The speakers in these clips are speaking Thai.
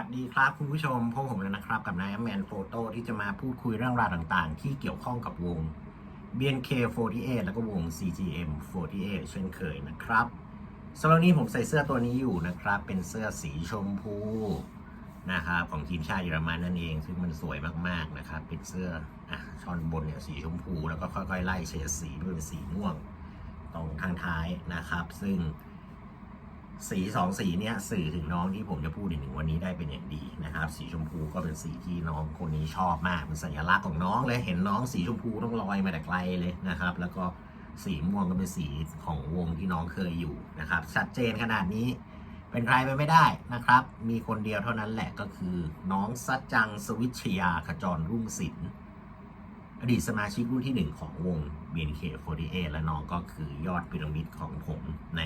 วัสดีครับคุณผู้ชมพบผมแล้วนะครับกับนายแมนโฟโต้ที่จะมาพูดคุยเรื่องราวต่างๆ ที่เกี่ยวข้องกับวง BNK48 แล้วก็วง CGM48 เช่นเคยนะครับสำหรับนนี้ผมใส่เสื้อตัวนี้อยู่นะครับ เป็นเสื้อสีชมพูนะครับของทีมชาติเยอรมันนั่นเอง ซึ่งมันสวยมากๆนะครับ เป็นเสื้ออะช่อนบนเนี่ยสีชมพู แล้วก็ค่อยๆไล่เฉดสีด้วยเป็นสีม่วงตรงทางท้ายนะครับ ซึ่ง สีสองสีเนี้ยสื่อถึงน้องที่ผมจะพูดในหนึ่งวันนี้ได้เป็นอย่างดีนะครับ สีชมพูก็เป็นสีที่น้องคนนี้ชอบมากเป็นสัญลักษณ์ของน้องเลยเห็นน้องสีชมพูต้องลอยมาแต่ไกลเลยนะครับ แล้วก็สีม่วงก็เป็นสีของวงที่น้องเคยอยู่นะครับ ชัดเจนขนาดนี้เป็นใครไปไม่ได้นะครับ มีคนเดียวเท่านั้นแหละก็คือ น้องสัจจังสวิชยาขจรรุ่งศิลป์อดีตสมาชิกรุ่นที่หนึ่งของวง BNK48 และน้องก็คือยอดพีระมิดของผมใน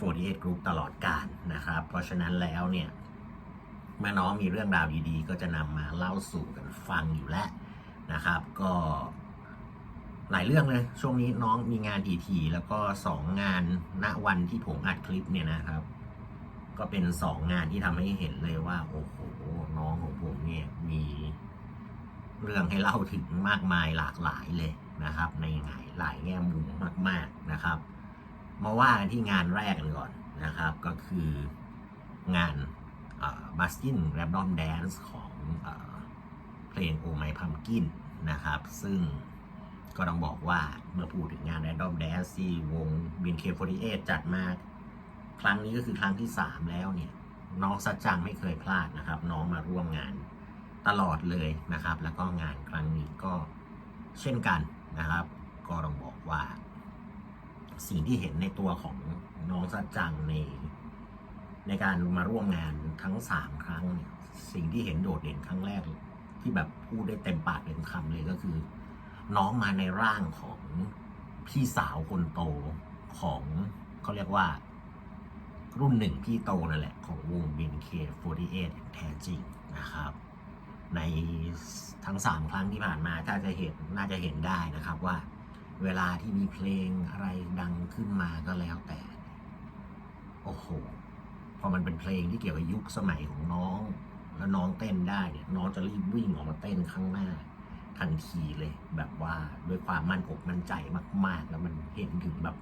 48 Group ตลอดกาลนะครับ เพราะฉะนั้นแล้วเนี่ยเมื่อน้องมีเรื่องราวดีๆ ก็จะนำมาเล่าสู่กันฟังอยู่แล้วนะครับ ก็หลายเรื่องเลยช่วงนี้น้องมีงานทีๆแล้วก็สองงานณวันที่ผมอัดคลิปเนี่ยนะครับ ก็เป็นสองงานที่ทำให้เห็นเลยว่า โอ้โหน้องของผมเนี่ยมีเรื่องให้เล่าถึงมากมายหลากหลายเลยนะครับ ในหลายหลายแง่มุมมาก ๆนะครับ มาว่ากันที่งานแรกกันก่อนนะครับ ก็คืองานบัสกินแรปดอมแดนซ์ของเพลงโอไมพัมกินนะครับ ซึ่งก็ต้องบอกว่าเมื่อพูดถึงงานแรปดอมแดนซ์ที่วง BNK48 จัดมาครั้งนี้ก็คือครั้งที่ 3 แล้วเนี่ย น้องสัจจังไม่เคยพลาดนะครับ น้องมาร่วมงานตลอดเลยนะครับ แล้วก็งานครั้งนี้ก็เช่นกันนะครับ ก็ต้องบอกว่า สิ่งที่เห็นในตัวของน้องสัจจังใน ในการมาร่วมงานทั้งสามครั้งเนี่ยสิ่งที่เห็นโดดเด่นครั้งแรก ที่แบบพูดได้เต็มปากเต็มคำเลยก็คือ น้องมาในร่างของพี่สาวคนโตของเขาเรียกว่า รุ่นหนึ่งพี่โตนั่นแหละ ของวง BNK48 อย่งแท้จริงนะครับ ในทั้งสามครั้งที่ผ่านมาถ้าจะเห็นน่าจะเห็นได้นะครับว่า เวลาที่มีเพลงอะไรดังขึ้นมาก็แล้วแต่ โอ้โห พอมันเป็นเพลงที่เกี่ยวกับยุคสมัยของน้อง แล้วน้องเต้นได้เนี่ยน้องจะรีบวิ่งออกมาเต้นข้างหน้าทันทีเลย แบบว่าด้วยความมั่นอกมั่นใจมาก ๆ แล้วมันเห็นถึงแบบ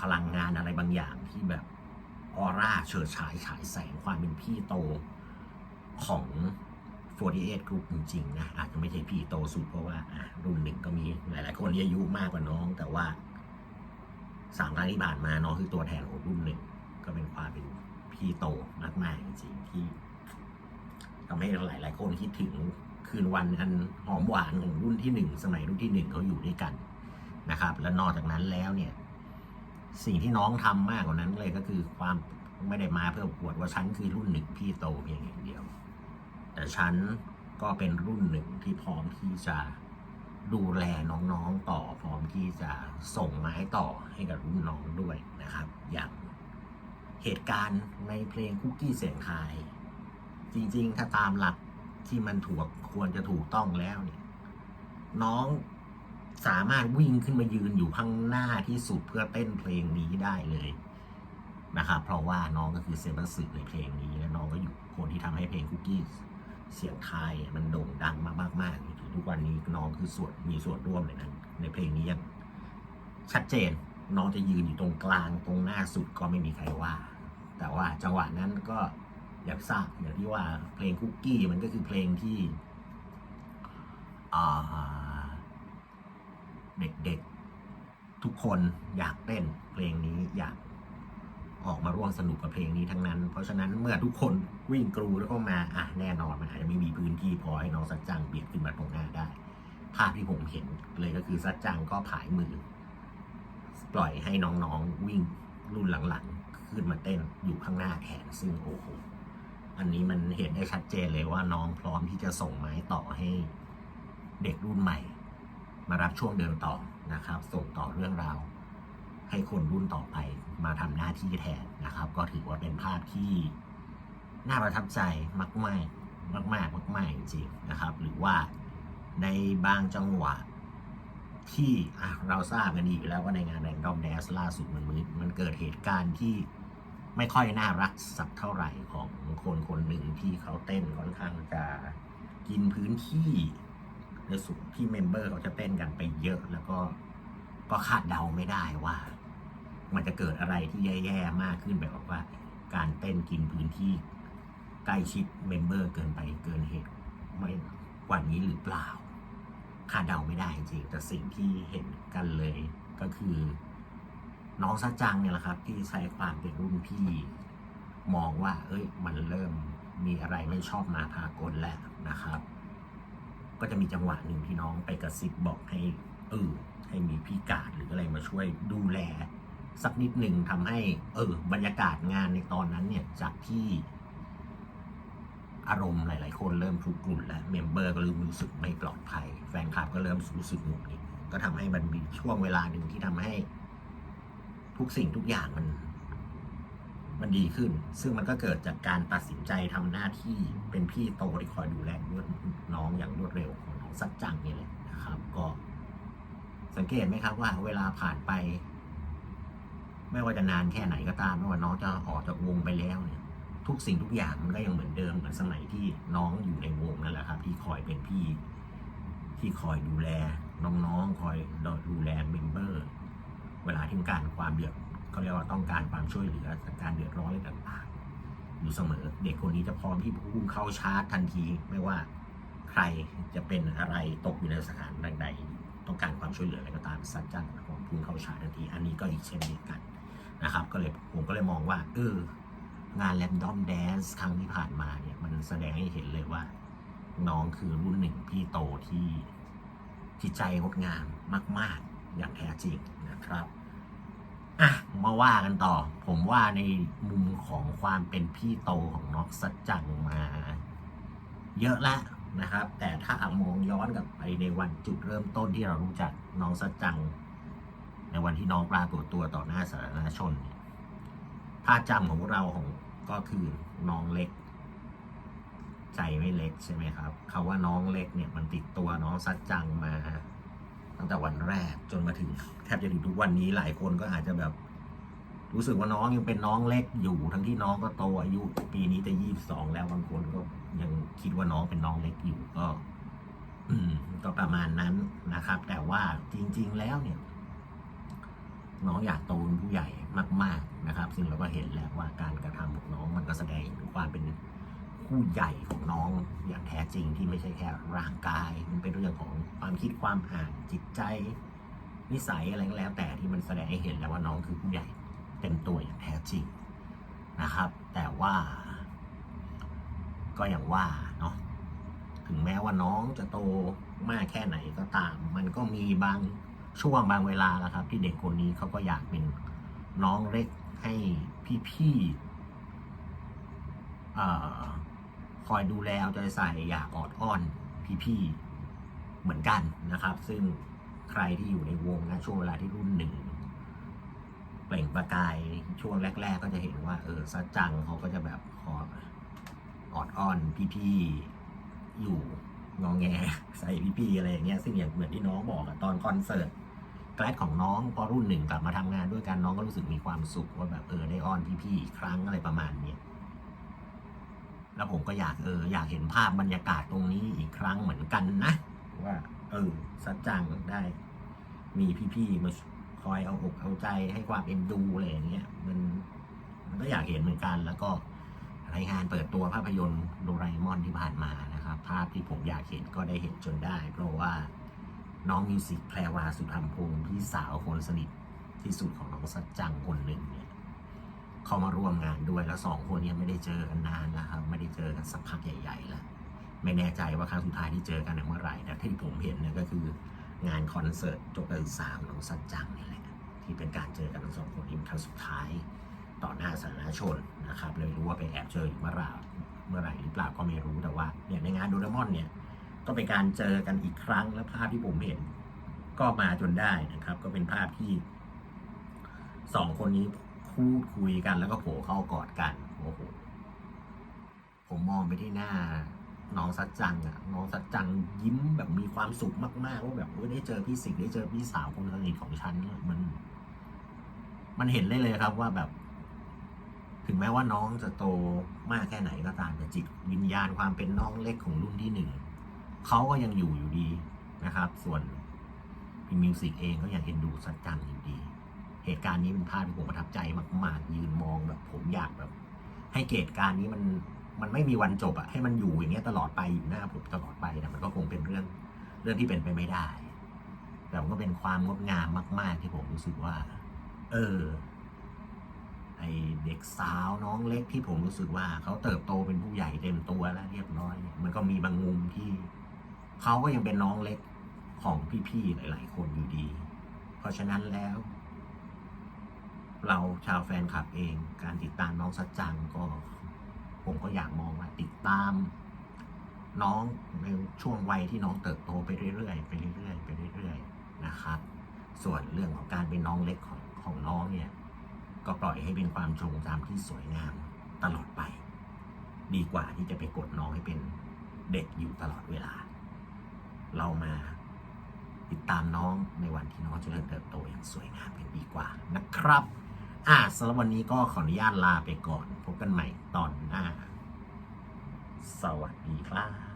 พลังงานอะไรบางอย่างที่แบบออร่าเฉิดฉายฉายแสงความเป็นพี่โตของ 48 Group จริงๆนะอาจจะไม่ใช่พี่โตสุดเพราะว่ารุ่นหนึ่งก็มีหลาย ๆ คนที่อายุมากกว่าน้อง แต่ว่าสามครั้งที่ผ่านมาน้องคือตัวแทนของรุ่นหนึ่งก็เป็นความเป็นพี่โตมากๆจริงๆที่ทำให้หลาย ๆ คนคิดถึงคืนวันอันหอมหวานของรุ่นที่หนึ่งสมัยรุ่นที่หนึ่งเขาอยู่ด้วยกันนะครับ และนอกจากนั้นแล้วเนี่ย สิ่งที่น้องทำมากกว่านั้นเลยก็คือความไม่ได้มาเพื่อปวดว่าฉันคือรุ่นหนึ่งพี่โตเพียงอย่างเดียว แต่ฉันก็เป็นรุ่นหนึ่งที่พร้อมที่จะดูแลน้องๆต่อ พร้อมที่จะส่งไม้ต่อให้กับรุ่นน้องด้วยนะครับ อย่างเหตุการณ์ในเพลงคุกกี้เสียงทาย จริงๆ ถ้าตามหลักที่มันถูกควรจะถูกต้องแล้วเนี่ย น้องสามารถวิ่งขึ้นมายืนอยู่ข้างหน้าที่สุดเพื่อเต้นเพลงนี้ได้เลยนะครับ เพราะว่าน้องก็คือเซบัสสึในเพลงนี้และน้องก็อยู่คนที่ทำให้เพลงคุกกี้ เสียงไทยมันโด่งดังมากๆจนถึงทุกวันนี้น้องคือส่วนมีส่วนร่วมในนั้นในเพลงนี้ย่างชัดเจนน้องจะยืนอยู่ตรงกลางตรงหน้าสุดก็ไม่มีใครว่า แต่ว่าจังหวะนั้นก็อยางทราบอย่างที่ว่าเพลงคุกกี้มันก็คือเพลงที่เด็กๆทุกคนอยากเต้นเพลงนี้อยาก ออกมาร่วมสนุกกับเพลงนี้ทั้งนั้น เพราะฉะนั้นเมื่อทุกคนวิ่งกรูแล้วก็มาอะแน่นอนมันอาจจะไม่มีพื้นที่พอให้น้องสัจจังเบียดขึ้นมาตรงหน้าได้ ภาพที่ผมเห็นเลยก็คือสัจจังก็ผายมือ ปล่อยให้น้องๆวิ่งรุ่นหลังๆ ขึ้นมาเต้นอยู่ข้างหน้าแทนซึ่งโอ้โหอันนี้มันเห็นได้ชัดเจนเลยว่าน้องพร้อมที่จะส่งไม้ต่อให้เด็กรุ่นใหม่ มารับช่วงเดินต่อนะครับ ส่งต่อเรื่องราว ให้คนรุ่นต่อไปมาทำหน้าที่แทนนะครับ ก็ถือว่าเป็นภาพที่น่าประทับใจมากๆมากๆมากจริงๆนะครับ หรือว่าในบางจังหวะที่เราทราบกันดีอยู่แล้วว่าในงานแรงดอมแดสล่าสุดมันมีมันเกิดเหตุการณ์ที่ไม่ค่อยน่ารักสักเท่าไหร่ของคนคนหนึ่งที่เขาเต้นค่อนข้างจะกินพื้นที่ในส่วนที่เมมเบอร์เขาจะเต้นกันไปเยอะแล้วก็ก็คาดเดาไม่ได้ว่า มันจะเกิดอะไรที่แย่ๆมากขึ้นแบบว่า การเต้นกินพื้นที่ใกล้ชิดเมมเบอร์เกินไปเกินเหตุไม่กว่านี้หรือเปล่าคาดเดาไม่ได้จริงแต่สิ่งที่เห็นกันเลยก็คือ น้องซัจจังเนี่ยแหละครับ ที่ใช้ความเป็นรุ่นพี่ มองว่า เอ้ย มันเริ่มมีอะไรไม่ชอบมาพากลแล้วนะครับ ก็จะมีจังหวะหนึ่งที่น้องไปกระซิบบอกให้เออให้มีพี่กาดหรืออะไรมาช่วยดูแล สักนิดหนึ่งทำให้ เออบรรยากาศงานในตอนนั้นเนี่ยจากที่อารมณ์หลาย ๆ คนเริ่มทุกรุ่นแล้วเมมเบอร์ก็เริ่มรู้สึกไม่ปลอดภัย แฟนคลับก็เริ่มรู้สึกหงุดหงิดก็ทำให้มันมีช่วงเวลาหนึ่งที่ทำให้ ทุกสิ่งทุกอย่างมัน มันดีขึ้น ซึ่งมันก็เกิดจากการตัดสินใจทำหน้าที่เป็นพี่โตที่คอยดูแลน้องอย่างรวดเร็วของน้องสัจจังนี่แหละนะครับ ก็ สังเกตไหมครับว่า เวลาผ่านไป ไม่ว่าจะนานแค่ไหนก็ตามไม่ว่าน้องจะออกจากวงไปแล้วเนี่ย ทุกสิ่งทุกอย่างมันก็ยังเหมือนเดิมเหมือนสมัยที่น้องอยู่ในวงนั่นแหละครับ ที่คอยเป็นพี่ ที่คอยดูแลน้องๆคอยดูแลเมมเบอร์ เวลาที่การความเดือดเขาเรียกว่าต้องการความช่วยเหลือจากการเดือดร้อนอะไรต่างๆอยู่เสมอ เด็กคนนี้จะพร้อมที่พุ่งเข้าชาร์จทันที ไม่ว่าใครจะเป็นอะไรตกอยู่ในสถานใดต้องการความช่วยเหลืออะไรก็ตามสัจจังของพุ่งเข้าชาร์จทันที อันนี้ก็อีกเช่นเดียวกัน นะครับ ก็เลยผมก็เลยมองว่าเอองานแรนดอมแดนซ์ครั้งที่ผ่านมาเนี่ย มันแสดงให้เห็นเลยว่า น้องคือรุ่นหนึ่งพี่โตที่จิตใจงดงามมาก ๆ อย่างแท้จริงนะครับอะมาว่ากันต่อ ผมว่าในมุมของความเป็นพี่โตของน้องสัจจังมา เยอะแล้วนะครับ แต่ถ้ามองย้อนกลับไปในวันจุดเริ่มต้นที่เรารู้จักน้องสัจจัง ในวันที่น้องปรากฏตัวต่อหน้าสาธารณชนภาพจำของเราของก็คือน้องเล็ก ใจไม่เล็กใช่ไหมครับคาว่าน้องเล็กเนี่ยมันติดตัวน้องซัดจังมาตั้งแต่วันแรกจนมาถึง แทบจะถึงทุกวันนี้หลายคนก็อาจจะแบบ รู้สึกว่าน้องยังเป็นน้องเล็กอยู่ ทั้งที่น้องก็โตอายุปีนี้จะยี่สิบสองแล้วบางคนก็ยังคิดว่าน้องเป็นน้องเล็กอยู่ก็ก็ประมาณนั้นนะครับ แต่ว่าจริง ๆ แล้วเนี่ย น้องอยากโตเป็นผู้ใหญ่มาก ๆนะครับ ซึ่งเราก็เห็นแล้วว่าการกระทำของน้องมันก็แสดงถึงความเป็นผู้ใหญ่ของน้องอย่างแท้จริงที่ไม่ใช่แค่ร่างกาย มันเป็นเรื่องของความคิดความอ่านจิตใจ นิสัยอะไรก็แล้ว แต่ที่มันแสดงให้เห็นแล้วว่าน้องคือผู้ใหญ่เต็มตัวอย่างแท้จริงนะครับ แต่ว่า ก็อย่างว่าเนาะถึงแม้ว่าน้องจะโตมากแค่ไหนก็ตาม มันก็มีบาง ช่วงบางเวลาแล้วครับ ที่เด็กคนนี้เขาก็อยากเป็นน้องเล็กให้พี่ๆคอยดูแลเอาใจใส่อยากออดอ้อนพี่ๆเหมือนกันนะครับ ซึ่งใครที่อยู่ในวงนะช่วงเวลาที่รุ่นหนึ่งเปล่งประกายช่วงแรก ๆ ก็จะเห็นว่า เออซัจังเขาก็จะแบบขอออดอ้อนพี่ๆอยู่งองแงใส่พี่ๆอะไรอย่างเงี้ยซึ่งอย่างเหมือนที่น้องบอกอะตอนคอนเสิร์ต แกลดของน้องพอรุ่นหนึ่งกลับมาทำงานด้วยกันน้องก็รู้สึกมีความสุขว่าแบบเออได้อ้อนพี่ๆอีกครั้งอะไรประมาณเนี้ยแล้วผมก็อยากเอออยากเห็นภาพบรรยากาศตรงนี้อีกครั้งเหมือนกันนะ ว่า เออสัจจังได้ มีพี่ๆมาคอยเอาอกเอาใจให้ความเอ็นดูอะไรอย่างเงี้ยมันมันก็อยากเห็นเหมือนกัน แล้วก็รายงานเปิดตัวภาพยนตร์โดราเอมอนที่ผ่านมานะครับ ภาพที่ผมอยากเห็นก็ได้เห็นจนได้ เพราะว่า น้องมิวสิกแพรวาสุธรรมพงศ์พี่สาวคนสนิทที่สุดของน้องสัจจังคนหนึ่งเนี่ยเขามาร่วมงานด้วยแล้วสองคนเนี้ไม่ได้เจอกันนานแล้วครับไม่ได้เจอกันสักพักใหญ่ๆแล้วไม่แน่ใจว่าครั้งสุดท้ายที่เจอกันเนี่ยเมื่อไหร่แต่ที่ผมเห็นเนี่ยก็คืองานคอนเสิร์ตจบการศึกษาของน้องสัจจังนี่แหละที่เป็นการเจอกันทั้งสองคนนี้ครั้งสุดท้ายต่อหน้าสาธารณชนนะครับเลยรู้ว่าไปแอบเจออยู่เมื่อไหร่เมื่อไหร่หรือเปล่าก็ไม่รู้แต่ว่าเนี่ยในงานโดเรมอนเนี่ย ก็เป็นการเจอกันอีกครั้งและภาพที่ผมเห็น ก็มาจนได้นะครับ ก็เป็นภาพที่สองคนนี้พูดคุยกันแล้วก็โผล่เข้ากอดกันโอ้โหผมมองไปที่หน้าน้องสัจจังอะน้องสัจจังยิ้มแบบมีความสุขมากๆว่าแบบได้เจอพี่สิงห์ได้เจอพี่สาวคนสนิทของฉันมัน มันเห็นได้เลยครับว่าแบบ ถึงแม้ว่าน้องจะโตมากแค่ไหนก็ตามแต่จิตวิญญาณความเป็นน้องเล็กของรุ่นที่หนึ่ง เขาก็ยังอยู่อยู่ดีนะครับ ส่วนพี่มิวสิกเองก็ยังเอ็นดูสัจจังอยู่ดี เหตุการณ์นี้เป็นภาพที่ผมประทับใจมากๆยืนมองแบบผมอยากแบบ ให้เหตุการณ์นี้มันมันไม่มีวันจบอะให้มันอยู่อย่างเงี้ยตลอดไปอยู่หน้าผมตลอดไปแต่มันก็คงเป็นเรื่องเรื่องที่เป็นไปไม่ได้ แต่มันก็เป็นความงดงามมาก ๆ ที่ผมรู้สึกว่า เออ ไอเด็กสาวน้องเล็กที่ผมรู้สึกว่าเขาเติบโตเป็นผู้ใหญ่เต็มตัวแล้วเรียบร้อย มันก็มีบางมุมที่ เขาก็ยังเป็นน้องเล็กของพี่ๆหลาย ๆ คนอยู่ดี เพราะฉะนั้นแล้ว เราชาวแฟนคลับเอง การติดตามน้องสัจจังก็ผมก็อยากมองว่าติดตาม น้องในช่วงวัยที่น้องเติบโตไปเรื่อยๆไปเรื่อยๆไปเรื่อยๆนะครับ ส่วนเรื่องของการเป็นน้องเล็กของของน้องเนี่ย ก็ปล่อยให้เป็นความทรงจำที่สวยงามตลอดไป ดีกว่าที่จะไปกดน้องให้เป็นเด็กอยู่ตลอดเวลา เรามาติดตามน้องในวันที่น้องจะเริ่มเติบโตอย่างสวยงามกันดีกว่านะครับ อ่าสำหรับวันนี้ก็ขออนุญาตลาไปก่อน พบกันใหม่ตอนหน้า สวัสดีครับ